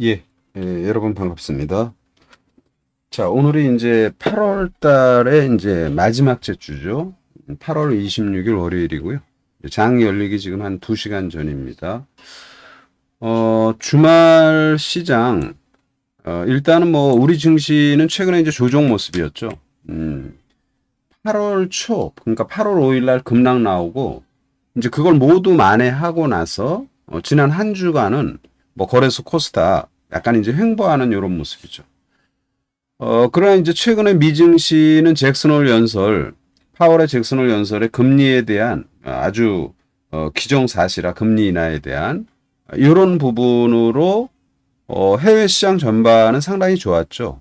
예, 예, 여러분 반갑습니다. 자, 오늘이 이제 8월 달에 이제 마지막 째 주죠. 8월 26일 월요일이고요. 장 열리기 지금 한 2시간 전입니다. 어, 주말 시장, 어, 일단은 뭐, 우리 증시는 최근에 이제 조정 모습이었죠. 음, 8월 초, 그러니까 8월 5일 날 급락 나오고, 이제 그걸 모두 만회하고 나서, 어, 지난 한 주간은 뭐 거래소 코스닥 약간 이제 횡보하는 이런 모습이죠. 어, 그러나 이제 최근에 미증시는 잭슨홀 연설, 파월의 잭슨홀 연설의 금리에 대한 아주 어, 기정사실화 금리 인하에 대한 이런 부분으로 어, 해외 시장 전반은 상당히 좋았죠.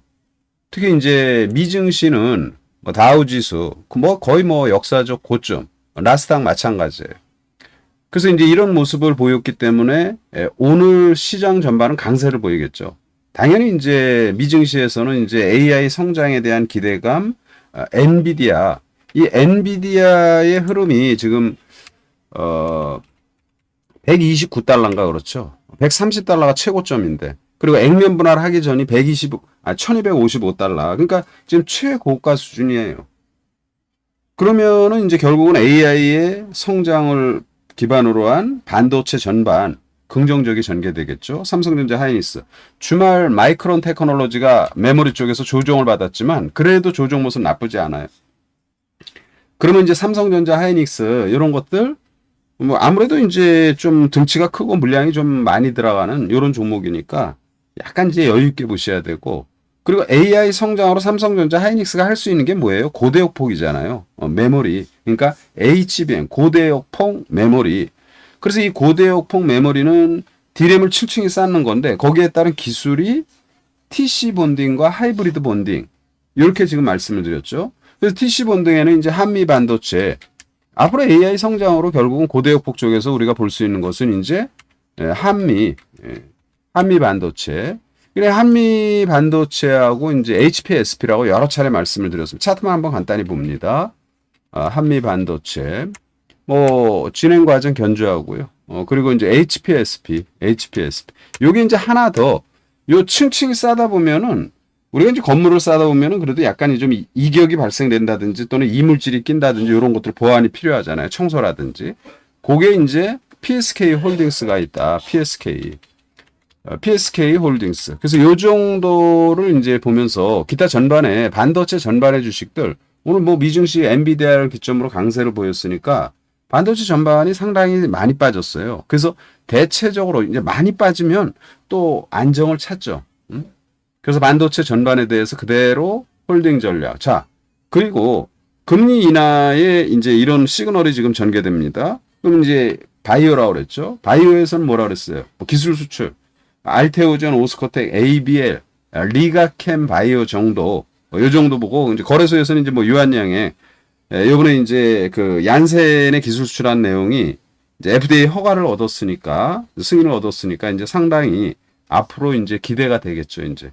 특히 이제 미증시는 뭐 다우지수 뭐 거의 뭐 역사적 고점, 나스닥 마찬가지예요. 그래서 이제 이런 모습을 보였기 때문에 예, 오늘 시장 전반은 강세를 보이겠죠. 당연히 이제 미증시에서는 이제 AI 성장에 대한 기대감, 아, 엔비디아, 이 엔비디아의 흐름이 지금 어 129달러인가 그렇죠. 130달러가 최고점인데 그리고 액면 분할 하기 전이 120, 아 1255달러. 그러니까 지금 최고가 수준이에요. 그러면은 이제 결국은 AI의 성장을 기반으로 한 반도체 전반 긍정적이 전개되겠죠. 삼성전자 하이닉스. 주말 마이크론 테크놀로지가 메모리 쪽에서 조정을 받았지만 그래도 조정 모습 나쁘지 않아요. 그러면 이제 삼성전자 하이닉스 이런 것들 뭐 아무래도 이제 좀 등치가 크고 물량이 좀 많이 들어가는 이런 종목이니까 약간 이제 여유 있게 보셔야 되고 그리고 AI 성장으로 삼성전자 하이닉스가 할 수 있는 게 뭐예요? 고대역 폭이잖아요. 어, 메모리. 그러니까 HBM 고대역 폭 메모리. 그래서 이 고대역 폭 메모리는 디램을 층층이 쌓는 건데 거기에 따른 기술이 TC 본딩과 하이브리드 본딩. 이렇게 지금 말씀을 드렸죠. 그래서 TC 본딩에는 이제 한미 반도체 앞으로 AI 성장으로 결국은 고대역 폭 쪽에서 우리가 볼 수 있는 것은 이제 예, 한미 예, 한미 반도체 그래 한미 반도체하고 이제 HPSP라고 여러 차례 말씀을 드렸습니다. 차트만 한번 간단히 봅니다. 아, 한미 반도체 뭐 진행 과정 견주하고요. 어, 그리고 이제 HPSP, HPSP. 요게 이제 하나 더 요 층층이 싸다 보면은 우리가 이제 건물을 싸다 보면은 그래도 약간 좀 이- 이격이 발생된다든지 또는 이물질이 낀다든지 이런 것들 보완이 필요하잖아요. 청소라든지. 그게 이제 PSK 홀딩스가 있다. PSK. 어, PSK 홀딩스. 그래서 요 정도를 이제 보면서 기타 전반에 반도체 전반의 주식들 오늘 뭐 미증시 엔비디아를 기점으로 강세를 보였으니까 반도체 전반이 상당히 많이 빠졌어요. 그래서 대체적으로 이제 많이 빠지면 또 안정을 찾죠. 음? 그래서 반도체 전반에 대해서 그대로 홀딩 전략. 자, 그리고 금리 인하에 이제 이런 시그널이 지금 전개됩니다. 그럼 이제 바이오라고 그랬죠. 바이오에서는 뭐라 그랬어요? 뭐 기술 수출. 알테오전, 오스코텍, ABL, 리가캠 바이오 정도, 뭐요 정도 보고, 이제 거래소에서는 이제 뭐 유한양의, 예, 요번에 이제 그 얀센의 기술 수출한 내용이 이제 FDA 허가를 얻었으니까, 승인을 얻었으니까 이제 상당히 앞으로 이제 기대가 되겠죠, 이제.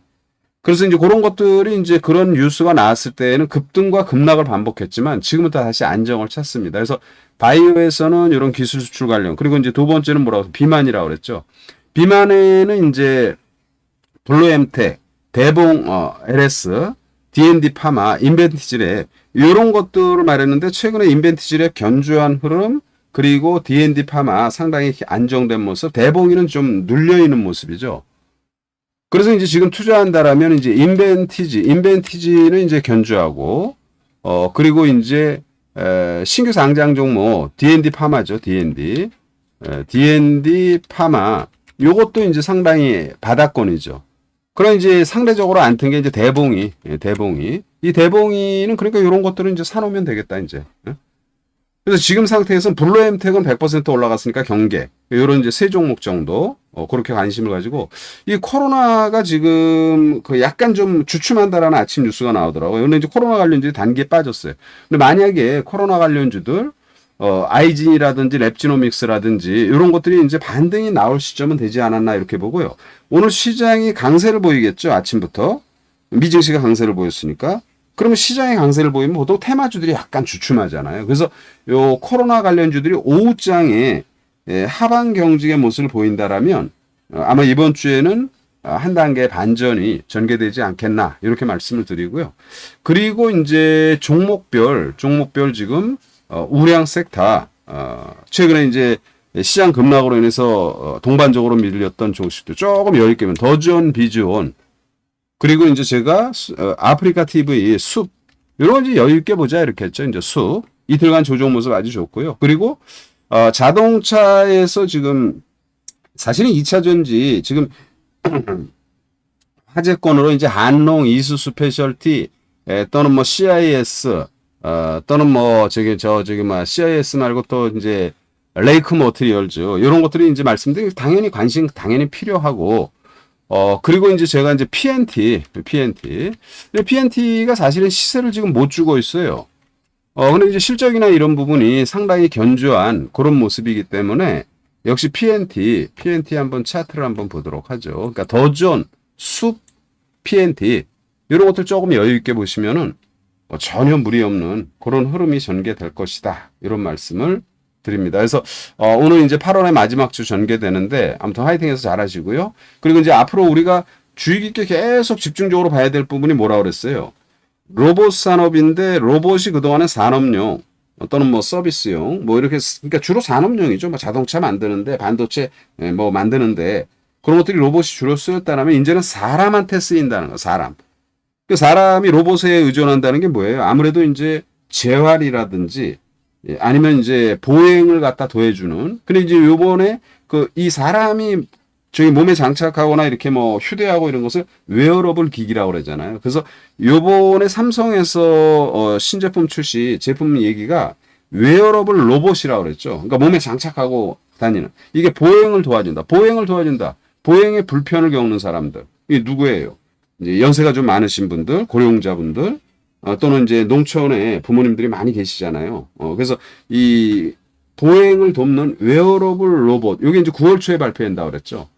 그래서 이제 그런 것들이 이제 그런 뉴스가 나왔을 때에는 급등과 급락을 반복했지만 지금은 다 다시 안정을 찾습니다. 그래서 바이오에서는 이런 기술 수출 관련, 그리고 이제 두 번째는 뭐라고, 비만이라고 그랬죠. 비만에는 이제 블루엠텍, 대봉 어, LS, D&D 파마, 인벤티지랩 이런 것들을 말했는데 최근에 인벤티지랩 견주한 흐름 그리고 D&D 파마 상당히 안정된 모습, 대봉이는 좀 눌려 있는 모습이죠. 그래서 이제 지금 투자한다라면 이제 인벤티지, 인벤티지는 이제 견주하고 어 그리고 이제 에, 신규 상장 종목 D&D 파마죠, D&D. 에, D&D 파마 요것도 이제 상당히 바닥권이죠. 그럼 이제 상대적으로 안 튼 게 이제 대봉이, 예, 대봉이. 이 대봉이는 그러니까 이런 것들은 이제 사놓으면 되겠다, 이제. 예? 그래서 지금 상태에서는 블루엠텍은 100% 올라갔으니까 경계. 요런 이제 세 종목 정도, 어, 그렇게 관심을 가지고, 이 코로나가 지금 그 약간 좀 주춤한다라는 아침 뉴스가 나오더라고요. 근데 이제 코로나 관련주들이 단기에 빠졌어요. 근데 만약에 코로나 관련주들, 어, 아이진이라든지 랩지노믹스라든지 이런 것들이 이제 반등이 나올 시점은 되지 않았나 이렇게 보고요. 오늘 시장이 강세를 보이겠죠. 아침부터. 미증시가 강세를 보였으니까. 그러면 시장이 강세를 보이면 보통 테마주들이 약간 주춤하잖아요. 그래서 요 코로나 관련주들이 오후장에 예, 하방 경직의 모습을 보인다라면 어, 아마 이번 주에는 아, 한 단계 반전이 전개되지 않겠나 이렇게 말씀을 드리고요. 그리고 이제 종목별 종목별 지금 어, 우량 섹터 어, 최근에 이제 시장 급락으로 인해서 어, 동반적으로 밀렸던 종식도 조금 여유 있게 보면 더존 비즈온 그리고 이제 제가 수- 어, 아프리카 TV 숲 이런 건 이제 여유 있게 보자 이렇게 했죠. 이제 숲 이틀간 조정 모습 아주 좋고요. 그리고 어, 자동차에서 지금 사실은 2차 전지 지금 화제권으로 이제 한농, 이수 스페셜티 에, 또는 뭐 CIS 어, 또는 뭐 저기 저 저기 뭐 CIS 말고 또 이제 레이크 머티리얼즈 이런 것들이 이제 말씀드린 당연히 관심 당연히 필요하고 어 그리고 이제 제가 이제 PNT PNT PNT가 사실은 시세를 지금 못 주고 있어요. 어 근데 이제 실적이나 이런 부분이 상당히 견조한 그런 모습이기 때문에 역시 PNT PNT 한번 차트를 한번 보도록 하죠. 그러니까 더존 숲 PNT 이런 것들 조금 여유 있게 보시면은 뭐 전혀 무리 없는 그런 흐름이 전개될 것이다. 이런 말씀을 드립니다. 그래서 어, 오늘 이제 8월의 마지막 주 전개되는데 아무튼 화이팅해서 잘하시고요. 그리고 이제 앞으로 우리가 주의 깊게 계속 집중적으로 봐야 될 부분이 뭐라 그랬어요? 로봇 산업인데 로봇이 그동안은 산업용 또는 뭐 서비스용 뭐 이렇게 쓰- 그러니까 주로 산업용이죠. 뭐 자동차 만드는데 반도체 예, 뭐 만드는데 그런 것들이 로봇이 주로 쓰였다면 이제는 사람한테 쓰인다는 거 사람. 그 사람이 로봇에 의존한다는 게 뭐예요? 아무래도 이제 재활이라든지 예, 아니면 이제 보행을 갖다 더해주는. 근데 이제 요번에 그 이 사람이 저희 몸에 장착하거나 이렇게 뭐 휴대하고 이런 것을 웨어러블 기기라고 그러잖아요. 그래서 요번에 삼성에서 어 신제품 출시 제품 얘기가 웨어러블 로봇이라고 그랬죠. 그러니까 몸에 장착하고 다니는. 이게 보행을 도와준다. 보행을 도와준다. 보행에 불편을 겪는 사람들. 이게 누구예요? 이제 연세가 좀 많으신 분들, 고령자분들, 어, 또는 이제 농촌에 부모님들이 많이 계시잖아요. 어, 그래서 이 보행을 돕는 웨어러블 로봇, 이게 이제 9월 초에 발표한다 그랬죠.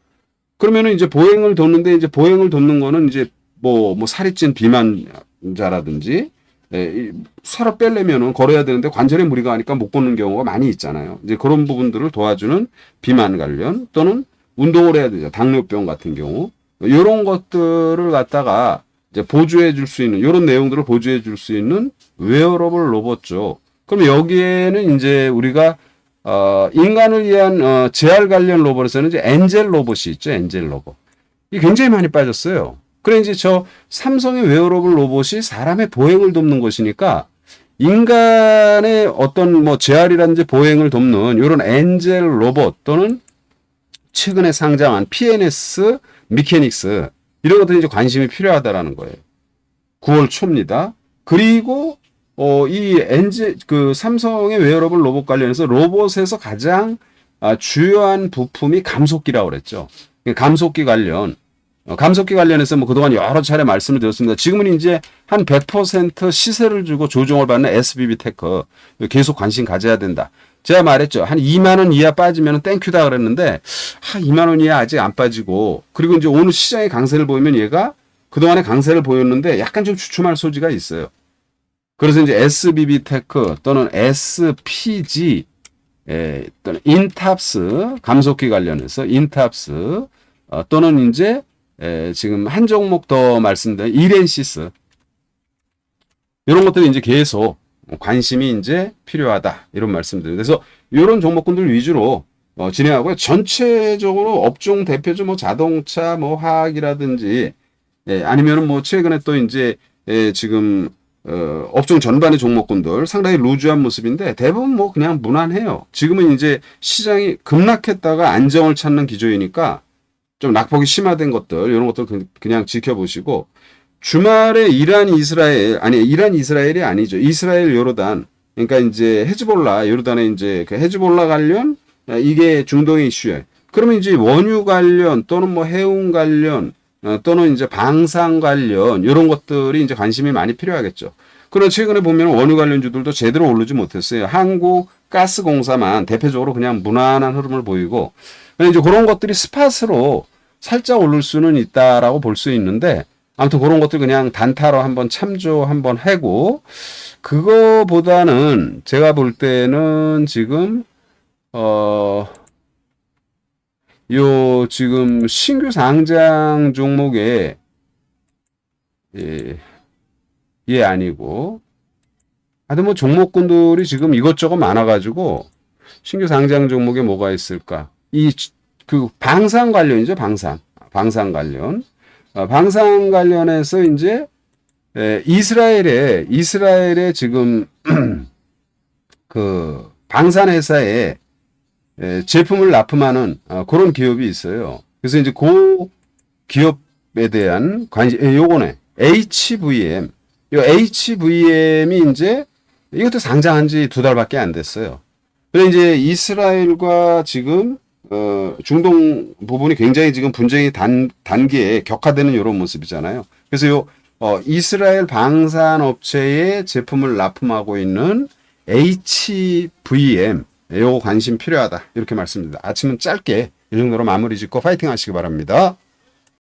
그러면은 이제 보행을 돕는데 이제 보행을 돕는 거는 이제 뭐, 뭐 살이 찐 비만자라든지, 예, 이 살을 빼려면은 걸어야 되는데 관절에 무리가 가니까 못 걷는 경우가 많이 있잖아요. 이제 그런 부분들을 도와주는 비만 관련 또는 운동을 해야 되죠. 당뇨병 같은 경우. 이런 것들을 갖다가 이제 보조해 줄 수 있는 이런 내용들을 보조해 줄 수 있는 웨어러블 로봇 죠. 그럼 여기에는 이제 우리가 어, 인간을 위한 어, 재활 관련 로봇에서는 이제 엔젤 로봇이 있죠. 엔젤 로봇. 이게 굉장히 많이 빠졌어요. 그래 이제 저 삼성의 웨어러블 로봇이 사람의 보행을 돕는 것이니까 인간의 어떤 뭐 재활이라든지 보행을 돕는 이런 엔젤 로봇 또는 최근에 상장한 PNS 미케닉스 이런 것들이 이제 관심이 필요하다라는 거예요. 9월 초입니다. 그리고 어, 이 엔제 그 삼성의 웨어러블 로봇 관련해서 로봇에서 가장 아, 주요한 부품이 감속기라고 그랬죠. 감속기 관련 어, 감속기 관련해서 뭐 그동안 여러 차례 말씀을 드렸습니다. 지금은 이제 한 100% 시세를 주고 조정을 받는 SBB 테크 계속 관심 가져야 된다. 제가 말했죠. 한 2만 원 이하 빠지면 땡큐다 그랬는데 한 2만 원 이하 아직 안 빠지고 그리고 이제 오늘 시장의 강세를 보이면 얘가 그동안의 강세를 보였는데 약간 좀 주춤할 소지가 있어요. 그래서 이제 SBB 테크 또는 SPG 에, 또는 인탑스 감속기 관련해서 인탑스 어, 또는 이제 에, 지금 한 종목 더 말씀드린 이렌시스 이런 것들이 이제 계속 관심이 이제 필요하다 이런 말씀드립니다. 그래서 이런 종목군들 위주로 어, 진행하고요. 전체적으로 업종 대표주 뭐 자동차 뭐 화학이라든지 예, 아니면은 뭐 최근에 또 이제 예, 지금 어, 업종 전반의 종목군들 상당히 루즈한 모습인데 대부분 뭐 그냥 무난해요. 지금은 이제 시장이 급락했다가 안정을 찾는 기조이니까 좀 낙폭이 심화된 것들 이런 것들 그- 그냥 지켜보시고 주말에 이란 이스라엘 아니 이란 이스라엘이 아니죠 이스라엘 요르단 그러니까 이제 헤즈볼라 요르단의 이제 그 헤즈볼라 관련 아, 이게 중동의 이슈예요. 그러면 이제 원유 관련 또는 뭐 해운 관련 어, 또는 이제 방산 관련 이런 것들이 이제 관심이 많이 필요하겠죠. 그러나 최근에 보면 원유 관련주들도 제대로 오르지 못했어요. 한국 가스공사만 대표적으로 그냥 무난한 흐름을 보이고 이제 그런 것들이 스팟으로 살짝 오를 수는 있다라고 볼 수 있는데 아무튼 그런 것들 그냥 단타로 한번 참조 한번 하고 그거보다는 제가 볼 때는 지금 어 요 지금 신규 상장 종목에 예, 예 아니고 하여튼 뭐 종목군들이 지금 이것저것 많아가지고 신규 상장 종목에 뭐가 있을까? 이 그 방산 관련이죠, 방산. 방산 관련. 아, 방산 관련해서 이제 에, 이스라엘에 이스라엘에 지금 그 방산 회사에 에, 제품을 납품하는 아, 그런 기업이 있어요. 그래서 이제 그 기업에 대한 관심, 에, 요거네. HVM. 요 HVM이 이제 이것도 상장한 지 두 달밖에 안 됐어요. 그래 이제 이스라엘과 지금 어, 중동 부분이 굉장히 지금 분쟁이 단 단계에 격화되는 이런 모습이잖아요. 그래서 요 어, 이스라엘 방산 업체에 제품을 납품하고 있는 HVM 요거 관심 필요하다 이렇게 말씀드립니다. 아침은 짧게 이 정도로 마무리 짓고 파이팅 하시기 바랍니다.